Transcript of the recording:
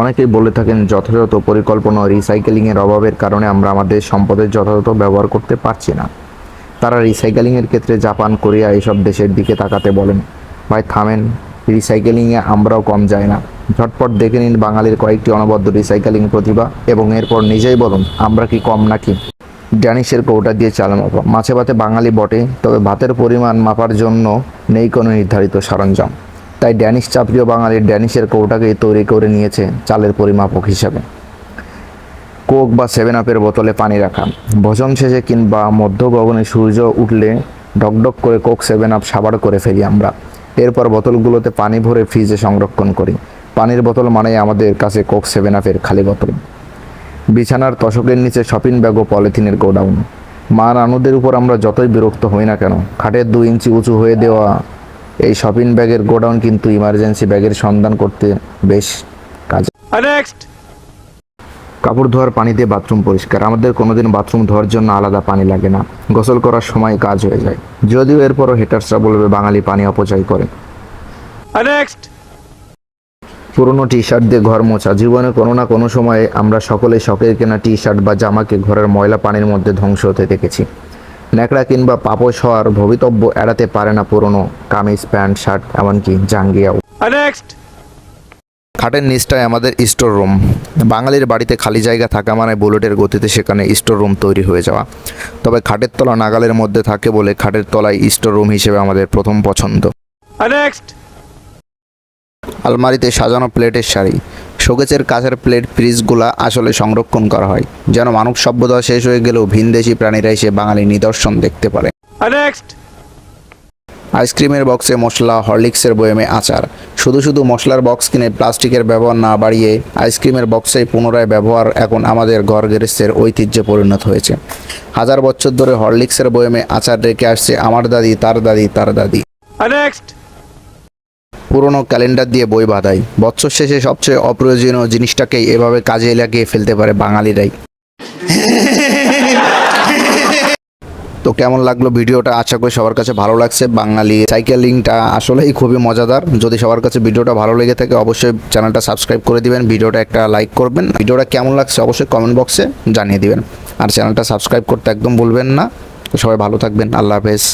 অনেকেই বলে থাকেন যথাযথ পরিকল্পনা রিসাইকেলিংয়ের অভাবের কারণে আমরা আমাদের সম্পদের যথাযথ ব্যবহার করতে পারছি না। তারা রিসাইকেলিংয়ের ক্ষেত্রে জাপান, কোরিয়া এইসব দেশের দিকে তাকাতে বলেন, ভাই, থামেন রিসাইকেলিংয়ে আমরাও কম যাই না। ঝটপট দেখে নিন বাঙালির কয়েকটি অনবদ্য রিসাইকেলিং প্রতিভা এবং এরপর নিজেই বলুন, আমরা কি কম নাকি? ড্যানিশের কৌটা দিয়ে চাল মাপা মাছে ভাতে বাঙালি বটে, তবে ভাতের পরিমাণ মাপার জন্য নেই কোনো নির্ধারিত সরঞ্জাম। তাই ড্যানিশ চাপড়িও বাঙালির ড্যানিশের কৌটাকেই তৈরি করে নিয়েছে চালের পরিমাপক হিসাবে। কোক বা সেভেন আপের বোতলে পানি রাখা। ভোজন শেষে কিংবা মধ্য গগনে সূর্য উঠলে ডকডক করে কোক সেভেন আপ সাবার করে ফেলি আমরা। এরপর বোতলগুলোতে পানি ভরে ফ্রিজে সংরক্ষণ করি। পানির বোতল মানেই আমাদের কাছে কোক সেভেন আপের খালি বোতল। বিছানার তশকের নিচে শপিং ব্যাগ ও পলিথিনের গোডাউন। মা নানুদের উপর আমরা যতই বিরক্ত হই না কেন, খাটের দু ইঞ্চি উঁচু হয়ে দেওয়া এই শপিং ব্যাগের গোডাউন কিন্তু ইমার্জেন্সি ব্যাগের সন্ধান করতে বেশ কাজে. কাপড় ধোয়ার পানিতে বাথরুম পরিষ্কার। আমাদের কোনোদিন বাথরুম ধোয়ার জন্য আলাদা পানি লাগে না। গোসল করার সময় কাজ হয়ে যায়। যদিও এরপরও হেটার্সরা বলবে বাঙালি পানি অপচয় করে. পুরনো টি শার্ট দিয়ে ঘর মোছা। জীবনে কোনো না কোনো সময়ে আমরা সকলে শখের কেনা টি শার্ট বা জামাকে ঘরের ময়লা পানির মধ্যে ধ্বংস হতে দেখেছি। ন্যাকড়া কিংবা পাপোশ হওয়ার ভবিতব্য এড়াতে পারে না পুরনো কামিজ প্যান্ট শার্ট এমনকি জাঙ্গিয়াও. খাটের নিচটায় আমাদের স্টোর রুম। বাঙালির বাড়িতে খালি জায়গা থাকা মানে বুলেটের গতিতে সেখানে স্টোর রুম তৈরি হয়ে যাওয়া। তবে খাটের তলা নাগালের মধ্যে থাকে বলে খাটের তলায় স্টোর রুম হিসেবে আমাদের প্রথম পছন্দ. আলমারিতে সাজানো প্লেটের শাড়ি। শোকেচের কাছের প্লেট ফ্রিজগুলা আসলে সংরক্ষণ করা হয় যেন মানব সভ্যতা শেষ হয়ে গেলেও ভিনদেশি প্রাণীরা এসে বাঙালি নিদর্শন দেখতে পারে। আইসক্রিমের বক্সে মশলা হরলিক্সের বয়ামে আচার। শুধু শুধু মশলার বক্স কিনে প্লাস্টিকের ব্যবহার না বাড়িয়ে আইসক্রিমের বক্সেই পুনরায় ব্যবহার এখন আমাদের ঘর গেরেস্তের ঐতিহ্যে পরিণত হয়েছে। হাজার বছর ধরে হরলিক্সের বয়ামে আচার রেখে আসছে আমার দাদি তার দাদি তার দাদি। Next. পুরনো ক্যালেন্ডার দিয়ে বই বাঁধাই। বছর শেষে সবচেয়ে অপ্রয়োজনীয় জিনিসটাকেই এভাবে কাজে লাগিয়ে ফেলতে পারে বাঙালিরাই। তো কেমন লাগল ভিডিওটা? আশা করি সবার কাছে ভালো লাগছে। বাঙালি সাইকেলিংটা আসলেই খুবই মজাদার। যদি সবার কাছে ভিডিওটা ভালো লেগে থাকে, অবশ্যই চ্যানেলটা সাবস্ক্রাইব করে দিবেন, ভিডিওটা একটা লাইক করবেন। ভিডিওটা কেমন লাগছে অবশ্যই কমেন্ট বক্সে জানিয়ে দিবেন। আর চ্যানেলটা সাবস্ক্রাইব করতে একদম ভুলবেন না। তো সবাই ভালো থাকবেন। আল্লাহ হাফেজ।